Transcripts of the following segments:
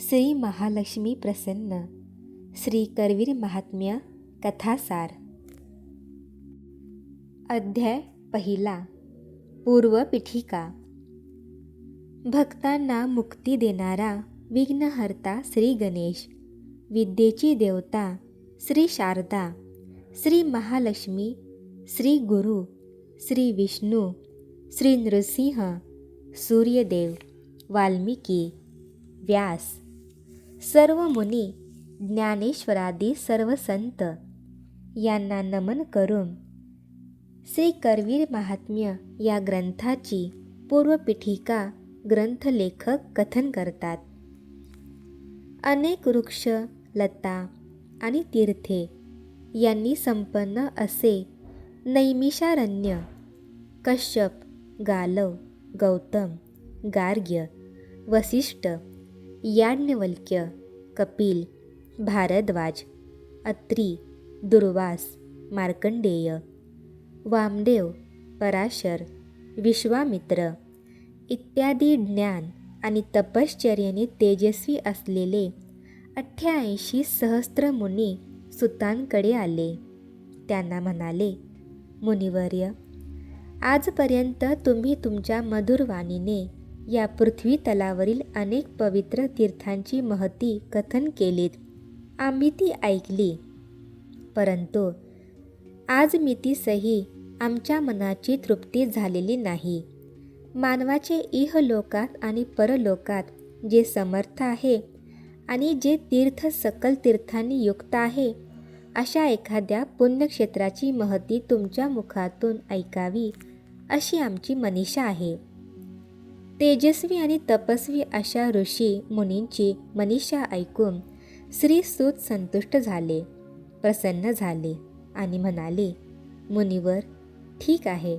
श्री महालक्ष्मी प्रसन्न श्री करवीर महात्म्य कथासार अध्याय पहिला पूर्वपीठिका भक्तांना मुक्ती देणारा विघ्नहर्ता श्री गणेश विद्येची देवता श्री शारदा श्री महालक्ष्मी श्री गुरु श्री विष्णू श्री नृसिंह सूर्यदेव वाल्मिकी व्यास सर्व मुनी ज्ञानेश्वरादी सर्व संत यांना नमन करून श्री करवीर महात्म्य या ग्रंथाची पूर्वपीठिका ग्रंथलेखक कथन करतात. अनेक वृक्ष लता आणि तीर्थे यांनी संपन्न असे नैमिषारण्य कश्यप गालव गौतम गार्ग्य वसिष्ठ याज्ञवल्क्य कपिल भारद्वाज अत्री दुर्वास मार्कंडेय वामदेव पराशर विश्वामित्र इत्यादी ज्ञान आणि तपश्चर्याने तेजस्वी असलेले अठ्ठ्याऐंशी सहस्त्र मुनी सुतांकडे आले. त्यांना म्हणाले मुनिवर्य आजपर्यंत तुम्ही तुमच्या मधुरवाणीने या पृथ्वी तलावरील अनेक पवित्र तीर्थांची महती कथन केलीत. आम्ही ती ऐकली. परंतु आज मी ती सही आमच्या मनाची तृप्ती झालेली नाही. मानवाचे इहलोकात आणि परलोकात जे समर्थ आहे आणि जे तीर्थ सकल तीर्थांनी युक्त आहे अशा एखाद्या पुण्यक्षेत्राची महती तुमच्या मुखातून ऐकावी अशी आमची मनीषा आहे. तेजस्वी आणि तपस्वी अशा ऋषी मुनींची मनीषा ऐकून श्री सूत संतुष्ट झाले प्रसन्न झाले आणि म्हणाले मुनिवर ठीक आहे.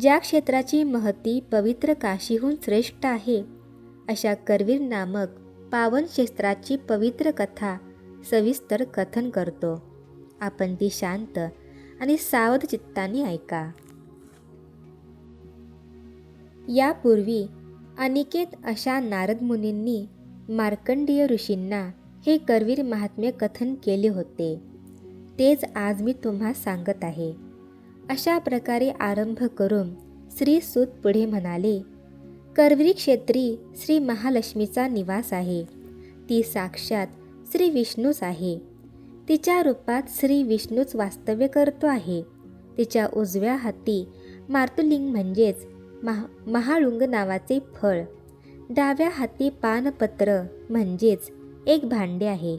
ज्या क्षेत्राची महती पवित्र काशीहून श्रेष्ठ आहे अशा करवीर नामक पावन क्षेत्राची पवित्र कथा सविस्तर कथन करतो. आपण ती शांत आणि सावध चित्ताने ऐका. यापूर्वी अनिकेत अशा नारद मुनींनी मार्कंडीय ऋषींना हे करवीर महात्म्य कथन केले होते. तेच आज मी तुम्हा सांगत आहे. अशा प्रकारे आरंभ करून श्री सूत पुढे म्हणाले करवीर क्षेत्री श्री महालक्ष्मीचा निवास आहे. ती साक्षात श्री विष्णूच आहे. तिच्या रूपात श्री विष्णूच वास्तव्य करतो आहे. तिच्या उजव्या हाती मार्तुलिंग म्हणजेच महा महाळुंग नावाचे फळ. डाव्या हाती पानपत्र म्हणजेच एक भांडे आहे.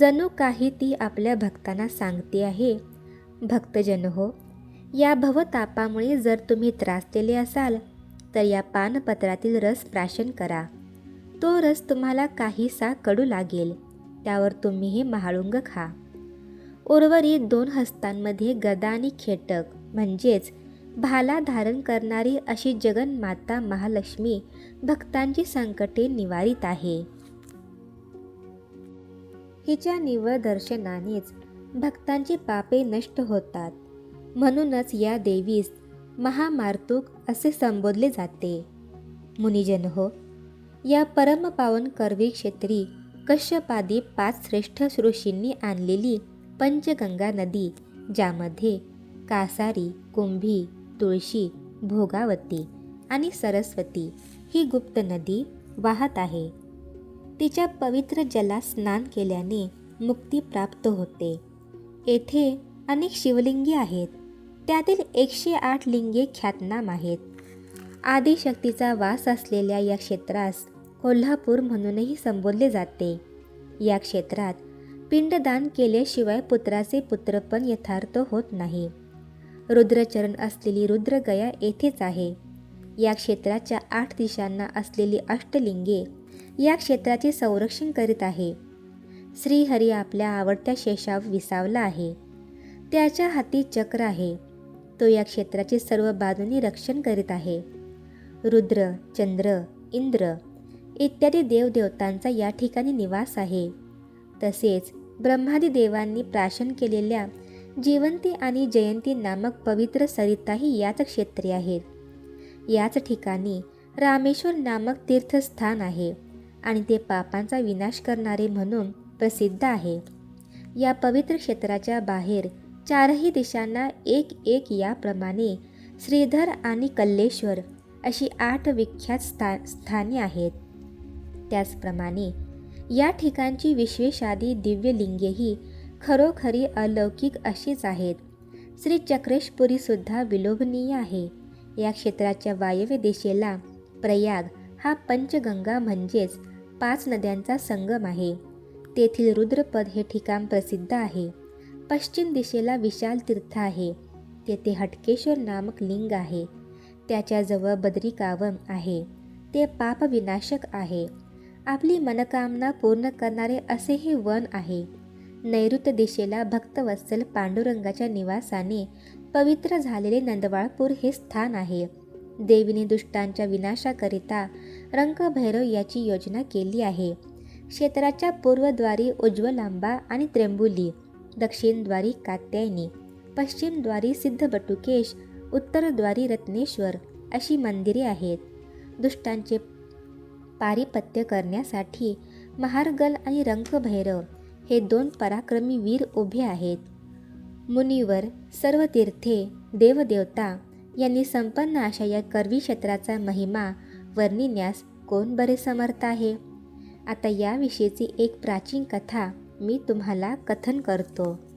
जणू काही ती आपल्या भक्तांना सांगते आहे. भक्तजन हो या भवतापामुळे जर तुम्ही त्रासलेले असाल तर या पानपत्रातील रस प्राशन करा. तो रस तुम्हाला काहीसा कडू लागेल. त्यावर तुम्ही हे महाळुंग खा. उर्वरित दोन हस्तांमध्ये गदा आणि खेटक म्हणजेच भाला धारण करणारी अशी जगन्माता महालक्ष्मी भक्तांची संकटे निवारित आहे. हिच्या निवळ दर्शनानेच भक्तांची पापे नष्ट होतात. म्हणूनच या देवीस महामार्तुक असे संबोधले जाते. मुनिजन हो या परमपावन करवी क्षेत्री कश्यपादी पाच श्रेष्ठ ऋषींनी आणलेली पंचगंगा नदी ज्यामध्ये कासारी कुंभी तुळशी भोगावती आणि सरस्वती ही गुप्त नदी वाहत आहे. तिच्या पवित्र जलात स्नान केल्याने मुक्ती प्राप्त होते. येथे अनेक शिवलिंगे आहेत. त्यातील एकशे आठ लिंगे ख्यातनाम आहेत. आदिशक्तीचा वास असलेल्या या क्षेत्रास कोल्हापूर म्हणूनही संबोधले जाते. या क्षेत्रात पिंडदान केल्याशिवाय पुत्राचे पुत्रपण यथार्थ होत नाही. रुद्रचरण असलेली रुद्रगया येथेच आहे. या क्षेत्राच्या आठ दिशांना असलेली अष्टलिंगे या क्षेत्राचे संरक्षण करीत आहे. श्रीहरी आपल्या आवडत्या शेषाव विसावला आहे. त्याच्या हाती चक्र आहे. तो या क्षेत्राचे सर्व बाजूनी रक्षण करीत आहे. रुद्र चंद्र इंद्र इत्यादी देवदेवतांचा या ठिकाणी निवास आहे. तसेच ब्रह्मादी देवांनी प्राशन केलेल्या जीवंती आणि जयंती नामक पवित्र सरिताही याच क्षेत्री आहेत. याच ठिकाणी रामेश्वर नामक तीर्थस्थान आहे आणि ते पापांचा विनाश करणारे म्हणून प्रसिद्ध आहे. या पवित्र क्षेत्राच्या बाहेर चारही दिशांना एक एक याप्रमाणे श्रीधर आणि कल्लेश्वर अशी आठ विख्यात स्था स्थाने आहेत. त्याचप्रमाणे या ठिकाणची विश्वेशादी दिव्यलिंगेही खरोखरी अलौकिक अशीच आहेत. श्री चक्रेशपुरीसुद्धा विलोभनीय आहे. या क्षेत्राच्या वायव्य दिशेला प्रयाग हा पंचगंगा म्हणजेच पाच नद्यांचा संगम आहे. तेथील रुद्रपद हे ठिकाण प्रसिद्ध आहे. पश्चिम दिशेला विशाल तीर्थ आहे. तेथे हटकेश्वर नामक लिंग आहे. त्याच्याजवळ बद्रिकावम आहे. ते पापविनाशक आहे. आपली मनकामना पूर्ण करणारे असे हे वन आहे. नैऋत्य दिशेला भक्तवत्सल पांडुरंगाच्या निवासाने पवित्र झालेले नंदवाळपूर हे स्थान आहे. देवीने दुष्टांच्या विनाशाकरिता रंगभैरव याची योजना केली आहे. क्षेत्राच्या पूर्वद्वारी उज्ज्वलांबा आणि त्र्यंबुली दक्षिणद्वारी कात्यायनी पश्चिमद्वारी सिद्धबटुकेश उत्तरद्वारी रत्नेश्वर अशी मंदिरे आहेत. दुष्टांचे पारिपत्य करण्यासाठी महारगल आणि रंगभैरव हे दोन पराक्रमी वीर उभे आहेत. मुनिवर सर्व तीर्थे देवदेवता यांनी संपन्न अशा या करवी क्षेत्राचा महिमा वर्णिण्यास कोण बरे समर्थ आहे? आता याविषयीची एक प्राचीन कथा मी तुम्हाला कथन करतो.